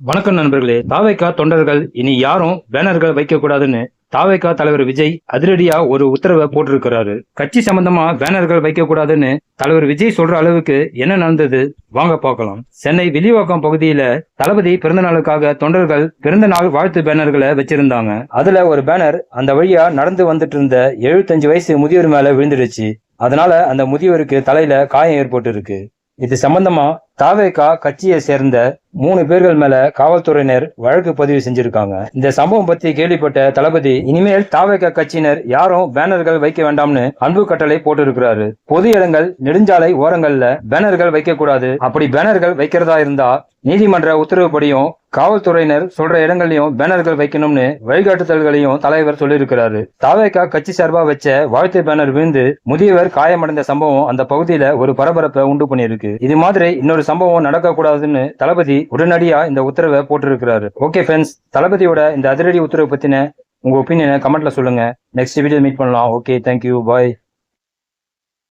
வணக்கம் நண்பர்களே. தாவைக்கா தொண்டர்கள் இனி யாரும் பேனர்கள் வைக்கக்கூடாதுன்னு தாவைக்கா தலைவர் விஜய் அதிரடியா ஒரு உத்தரவை போட்டிருக்கிறாரு. கட்சி சம்பந்தமா பேனர்கள் வைக்கக்கூடாதுன்னு தலைவர் விஜய் சொல்ற அளவுக்கு என்ன நடந்தது? வாங்க பார்க்கலாம். சென்னை வில்லிவாக்கம் பகுதியில தளபதி பிறந்த நாளுக்காக தொண்டர்கள் பிறந்த நாள் வாழ்த்து பேனர்களை வச்சிருந்தாங்க. அதுல ஒரு பேனர் அந்த வழியா நடந்து வந்துட்டு இருந்த எழுபத்தஞ்சு வயசு முதியோர் மேல விழுந்துடுச்சு. அதனால அந்த முதியோருக்கு தலையில காயம் ஏற்பட்டு இருக்கு இது சம்பந்தமா தாவேகா கட்சியை சேர்ந்த மூணு பேர்கள் மேல காவல்துறையினர் வழக்கு பதிவு செஞ்சிருக்காங்க. இந்த சம்பவம் பத்தி கேள்விப்பட்ட தளபதி இனிமேல் தாவேகா கட்சியினர் யாரும் பேனர்கள் வைக்க வேண்டாம்னு அன்பு கட்டளை போட்டிருக்கிறாரு. பொது இடங்கள் நெடுஞ்சாலை ஓரங்கள்ல பேனர்கள் வைக்க கூடாது அப்படி பேனர்கள் வைக்கிறதா இருந்தா நீதிமன்ற உத்தரவுப்படியும் காவல்துறையினர் சொல்ற இடங்களையும் பேனர்கள் வைக்கணும்னு வழிகாட்டுதல்களையும் தலைவர் சொல்லியிருக்கிறாரு. தாவேக்கா கட்சி சார்பா வச்ச வாழ்த்து பேனர் விழுந்து முதியவர் காயமடைந்த சம்பவம் அந்த பகுதியில ஒரு பரபரப்பை உண்டு பண்ணியிருக்கு. இது மாதிரி இன்னொரு சம்பவம் நடக்க கூடாதுன்னு தளபதி உடனடியா இந்த உத்தரவை போட்டிருக்கிறாரு. ஓகே ஃப்ரெண்ட்ஸ் தளபதியோட இந்த அதிரடி உத்தரவு பத்தின உங்க ஒப்பீனியனை கமெண்ட்ல சொல்லுங்க. நெக்ஸ்ட் வீடியோ மீட் பண்ணலாம். Okay thank you bye